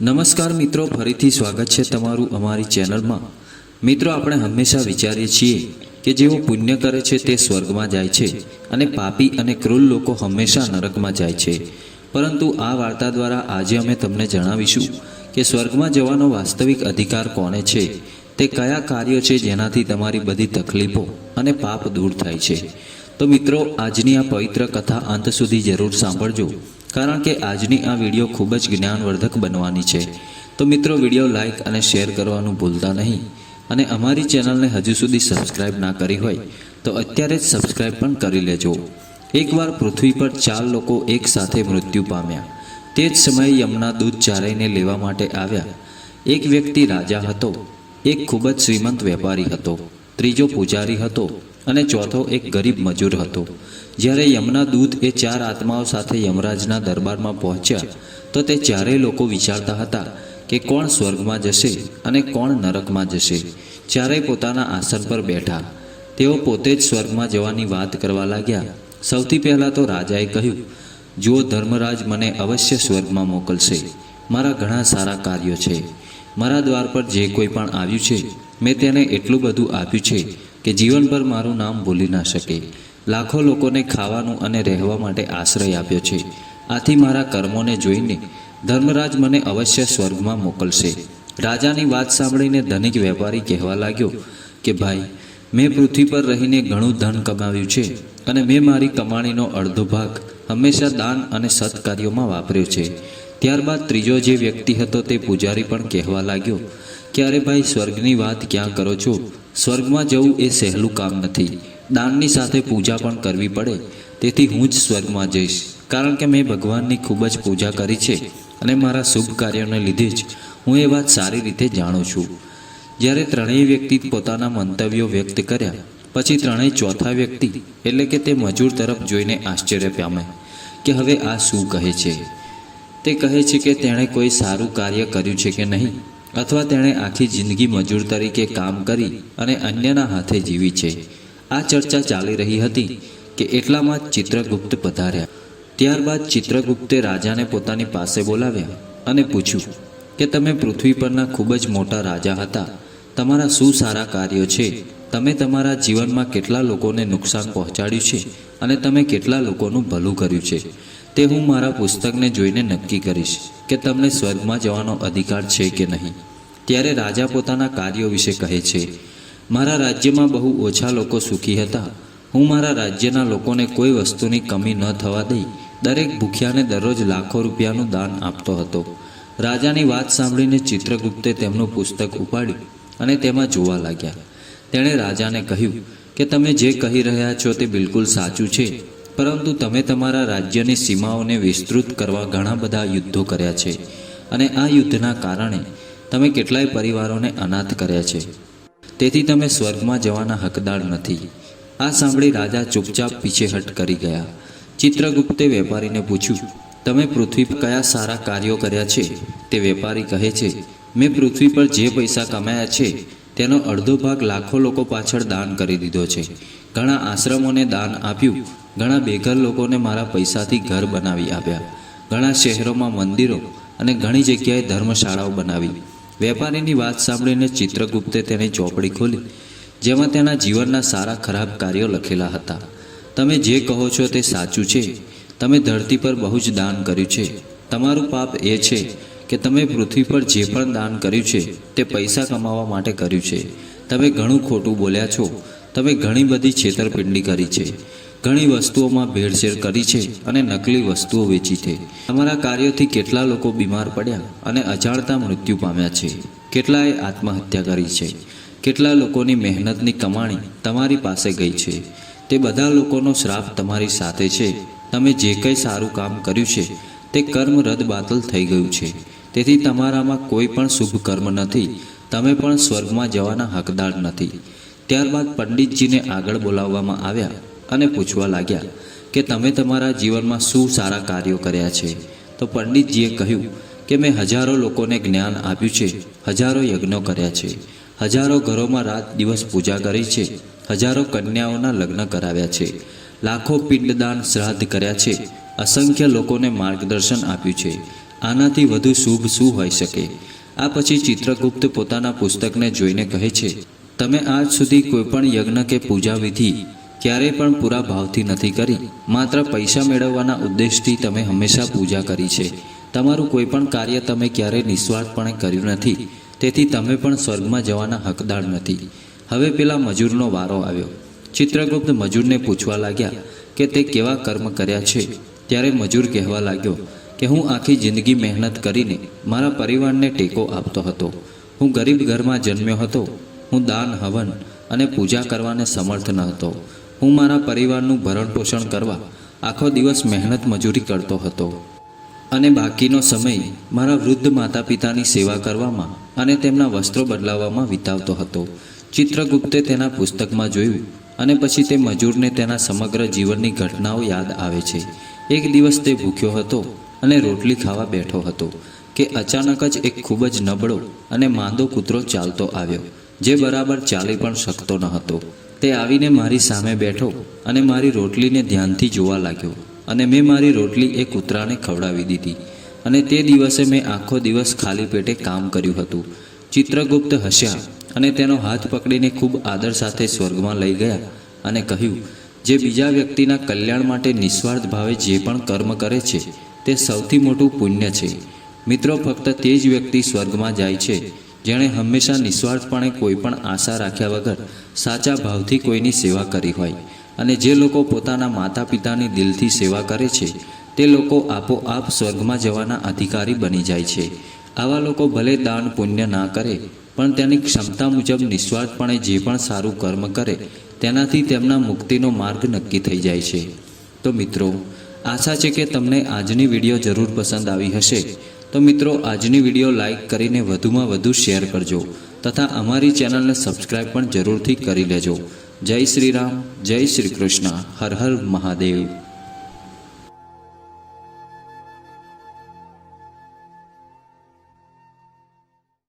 નમસ્કાર મિત્રો, ફરીથી સ્વાગત છે તમારું અમારી ચેનલમાં. મિત્રો, આપણે હંમેશા વિચારીએ છીએ કે જેઓ પુણ્ય કરે છે તે સ્વર્ગમાં જાય છે અને પાપી અને ક્રૂર લોકો હંમેશા નરકમાં જાય છે. પરંતુ આ વાર્તા દ્વારા આજે અમે તમને જણાવીશું કે સ્વર્ગમાં જવાનો વાસ્તવિક અધિકાર કોને છે, તે કયા કાર્યો છે જેનાથી તમારી બધી તકલીફો અને પાપ દૂર થાય છે. તો મિત્રો, આજની આ પવિત્ર કથા અંત સુધી જરૂર સાંભળજો. કારણ કે આજની આ વીડિયો ખૂબ જ જ્ઞાનવર્ધક બનવાની છે. તો મિત્રો, વીડિયો લાઈક અને શેર કરવાનું ભૂલતા નહીં. અને અમારી ચેનલને હજુ સુધી સબસ્ક્રાઇબ ના કરી હોય, તો અત્યારે જ સબસ્ક્રાઇબ પણ કરી લેજો. એકવાર પૃથ્વી પર ચાર લોકો એક સાથે મૃત્યુ પામ્યા. તે જ સમયે યમના દૂધ ચારાઈને લેવા માટે આવ્યા. એક વ્યક્તિ રાજા હતો. એક ખૂબ જ શ્રીમંત વેપારી હતો. ત્રીજો પૂજારી હતો. અને ચોથો એક ગરીબ મજૂર હતો. જ્યારે યમના દૂત એ ચાર આત્માઓ સાથે યમરાજના દરબારમાં પહોંચ્યા, તો તે ચારેય લોકો વિચારતા હતા કે કોણ સ્વર્ગમાં જશે અને કોણ નરકમાં જશે. ચારેય પોતાના આસન પર બેઠા. તેઓ પોતે જ સ્વર્ગમાં જવાની વાત કરવા લાગ્યા. સૌથી પહેલાં તો રાજાએ કહ્યું જો ધર્મરાજ મને અવશ્ય સ્વર્ગમાં મોકલશે. મારા ઘણા સારા કાર્યો છે. મારા દ્વાર પર જે કોઈ પણ આવ્યું છે, મેં તેને એટલું બધું આપ્યું છે કે જીવનભર મારું નામ ભૂલી ના શકે. લાખો લોકોને ખાવાનું અને રહેવા માટે આશ્રય આપ્યો છે. આથી મારા કર્મોને જોઈને ધર્મરાજ મને અવશ્ય સ્વર્ગમાં મોકલશે. રાજાની વાત સાંભળીને ધનિક વેપારી કહેવા લાગ્યો કે, ભાઈ, મેં પૃથ્વી પર રહીને ઘણું ધન કમાવ્યું છે અને મેં મારી કમાણીનો અડધો ભાગ હંમેશા દાન અને સત્કાર્યોમાં વાપર્યો છે. ત્યારબાદ ત્રીજો જે વ્યક્તિ હતો તે પૂજારી પણ કહેવા લાગ્યો કે અરે ભાઈ, સ્વર્ગની વાત ક્યાં કરો છો? સ્વર્ગમાં જવું એ સહેલું કામ નથી. દાનની સાથે પૂજા પણ કરવી પડે. તેથી હું જ સ્વર્ગમાં જઈશ. કારણ કે મેં ભગવાનની ખૂબ જ પૂજા કરી છે અને મારા શુભ કાર્યોને લીધે જ હું એ વાત સારી રીતે જાણું છું. જ્યારે ત્રણેય વ્યક્તિ પોતાના મંતવ્યો વ્યક્ત કર્યા, પછી ત્રણેય ચોથા વ્યક્તિ, એટલે કે તે મજૂર તરફ જોઈને આશ્ચર્ય પામે કે હવે આ શું કહે છે? તે કહે છે કે તેણે કોઈ સારું કાર્ય કર્યું છે કે નહીં? અથવા તેણે આખી જિંદગી મજૂર તરીકે કામ કરી અને અન્યના હાથે જીવી છે? આ ચર્ચા ચાલી રહી હતી કે એટલામાં ચિત્રગુપ્ત પધાર્યા. ત્યારબાદ ચિત્રગુપ્તે રાજાને પોતાની પાસે બોલાવ્યા અને પૂછ્યું કે તમે પૃથ્વી પરના ખૂબ જ મોટા રાજા હતા. તમારા શું સારા કાર્યો છે? તમે તમારા જીવનમાં કેટલા લોકોને નુકસાન પહોંચાડ્યું છે અને તમે કેટલા લોકોનું ભલું કર્યું છે? તે હું મારા પુસ્તકને જોઈને નક્કી કરીશ કે તમને સ્વર્ગમાં જવાનો અધિકાર છે કે નહીં. ત્યારે રાજા પોતાના કાર્યો વિશે કહે છે મારા રાજ્યમાં બહુ ઓછા લોકો સુખી હતા. હું મારા રાજ્યના લોકોને કોઈ વસ્તુની કમી ન થવા દઈ, દરેક ભૂખ્યાને દરરોજ લાખો રૂપિયાનું દાન આપતો હતો. રાજાની વાત સાંભળીને ચિત્રગુપ્તે તેમનું પુસ્તક ઉપાડ્યું અને તેમાં જોવા લાગ્યા. તેણે રાજાને કહ્યું કે તમે જે કહી રહ્યા છો તે બિલકુલ સાચું છે, પરંતુ તમે તમારા રાજ્યની સીમાઓને વિસ્તૃત કરવા ઘણા બધા યુદ્ધો કર્યા છે અને આ યુદ્ધના કારણે તમે કેટલાય પરિવારોને અનાથ કર્યા છે. તેથી તમે સ્વર્ગમાં જવાના હકદાર નથી. આ સાંભળી રાજા ચૂપચાપ પીછેહટ કરી ગયા. ચિત્રગુપ્તે વેપારીને પૂછ્યું, તમે પૃથ્વી પર કયા સારા કાર્યો કર્યા છે? તે વેપારી કહે છે, મેં પૃથ્વી પર જે પૈસા કમાયા છે, તેનો અડધો ભાગ લાખો લોકો પાછળ દાન કરી દીધો છે. ઘણા આશ્રમોને દાન આપ્યું, ઘણા બેઘર લોકોને મારા પૈસાથી ઘર બનાવી આપ્યા. ઘણા શહેરોમાં મંદિરો અને ઘણી જગ્યાએ ધર્મશાળાઓ બનાવી. વેપારીની વાત સાંભળીને ચિત્રગુપ્તે તેની ચોપડી ખોલી, જેમાં તેના જીવનના સારા ખરાબ કાર્યો લખેલા હતા. તમે જે કહો છો તે સાચું છે. તમે ધરતી પર બહુ જ દાન કર્યું છે. તમારું પાપ એ છે કે તમે પૃથ્વી પર જે પણ દાન કર્યું છે, તે પૈસા કમાવા માટે કર્યું છે. તમે ઘણું ખોટું બોલ્યા છો. તમે ઘણી બધી છેતરપિંડી કરી છે. ઘણી વસ્તુઓમાં ભેળસેળ કરી છે અને નકલી વસ્તુઓ વેચી છે. તમારા કાર્યોથી કેટલા લોકો બીમાર પડ્યા અને અજાણતા મૃત્યુ પામ્યા છે? કેટલાએ આત્મહત્યા કરી છે? કેટલા લોકોની મહેનતની કમાણી તમારી પાસે ગઈ છે? તે બધા લોકોનો શ્રાપ તમારી સાથે છે. તમે જે કંઈ સારું કામ કર્યું છે, તે કર્મ રદ બાતલ થઈ ગયું છે. તેથી તમારામાં કોઈ પણ શુભ કર્મ નથી. તમે પણ સ્વર્ગમાં જવાના હકદાર નથી. ત્યારબાદ પંડિતજીને આગળ બોલાવવામાં આવ્યા. અને પૂછવા લાગ્યા કે તમે તમારા જીવનમાં શું સારા કાર્યો કર્યા છે? તો પંડિતજીએ કહ્યું કે મેં હજારો લોકોને જ્ઞાન આપ્યું છે, હજારો યજ્ઞો કર્યા છે, હજારો ઘરોમાં રાત દિવસ પૂજા કરી છે, હજારો કન્યાઓના લગ્ન કરાવ્યા છે, લાખો પિંડદાન શ્રાદ્ધ કર્યા છે, અસંખ્ય લોકોને માર્ગદર્શન આપ્યું છે, આનાથી વધુ શુભ શું હોઈ શકે? આ પછી ચિત્રગુપ્ત પોતાના પુસ્તકને જોઈને કહે છે, તમે આજ સુધી કોઈપણ યજ્ઞ કે પૂજા વિધિ ક્યારેય પણ પૂરા ભાવથી નથી કરી, માત્ર પૈસા મેળવવાના ઉદ્દેશથી તમે હંમેશા પૂજા કરી છે. તમારું કોઈ પણ કાર્ય તમે ક્યારેય નિસ્વાર્થપણે કર્યું નથી, તેથી તમે પણ સ્વર્ગમાં જવાના હકદાર નથી. હવે પેલા મજૂરનો વારો આવ્યો. ચિત્રગુપ્ત મજૂરને પૂછવા લાગ્યા કે તે કેવા કર્મ કર્યા છે? ત્યારે મજૂર કહેવા લાગ્યો કે હું આખી જિંદગી મહેનત કરીને મારા પરિવારને ટેકો આપતો હતો. હું ગરીબ ઘરમાં જન્મ્યો હતો. હું દાન, હવન અને પૂજા કરવાને સમર્થ ન હતો. હું મારા પરિવારનું ભરણ પોષણ કરવા આખો દિવસ મહેનત મજૂરી કરતો હતો. અને બાકીનો સમય મારા વૃદ્ધ માતા પિતાની સેવા કરવામાં અને તેમના વસ્ત્રો બદલાવવામાં વિતાવતો હતો. ચિત્રગુપ્તે તેના પુસ્તકમાં જોયું અને પછી તે મજૂરને તેના સમગ્ર જીવનની ઘટનાઓ યાદ આવે છે. એક દિવસ તે ભૂખ્યો હતો અને રોટલી ખાવા બેઠો હતો કે અચાનક જ એક ખૂબ જ નબળો અને માંદો કૂતરો ચાલતો આવ્યો, જે બરાબર ચાલી પણ શકતો ન હતો. તે આવીને મારી સામે બેઠો અને મારી રોટલીને ધ્યાનથી જોવા લાગ્યો અને મેં મારી રોટલી એ કૂતરાને ખવડાવી દીધી અને તે દિવસે મેં આખો દિવસ ખાલી પેટે કામ કર્યું હતું. ચિત્રગુપ્ત હસ્યા અને તેનો હાથ પકડીને ખૂબ આદર સાથે સ્વર્ગમાં લઈ ગયા અને કહ્યું, જે બીજા વ્યક્તિના કલ્યાણ માટે નિસ્વાર્થ ભાવે જે પણ કર્મ કરે છે, તે સૌથી મોટું પુણ્ય છે. મિત્રો, ફક્ત તે જ વ્યક્તિ સ્વર્ગમાં જાય છે. જેણે હંમેશા નિસ્વાર્થપણે કોઈ પણ આશા રાખ્યા વગર સાચા ભાવથી કોઈની સેવા કરી હોય અને જે લોકો પોતાના માતા પિતાની દિલથી સેવા કરે છે, તે લોકો આપોઆપ સ્વર્ગમાં જવાના અધિકારી બની જાય છે. આવા લોકો ભલે દાન પુણ્ય ના કરે, પણ તેની ક્ષમતા મુજબ નિસ્વાર્થપણે જે પણ સારું કર્મ કરે, તેનાથી તેમના મુક્તિનો માર્ગ નક્કી થઈ જાય છે. તો મિત્રો, આશા છે કે તમને આજની વીડિયો જરૂર પસંદ આવી હશે. તો મિત્રો, આજની વીડિયો લાઇક કરીને વધુમાં વધુ શેર કરજો તથા અમારી ચેનલને સબસ્ક્રાઈબ પણ જરૂરથી કરી લેજો. જય શ્રી રામ, જય શ્રી કૃષ્ણ, હર હર મહાદેવ.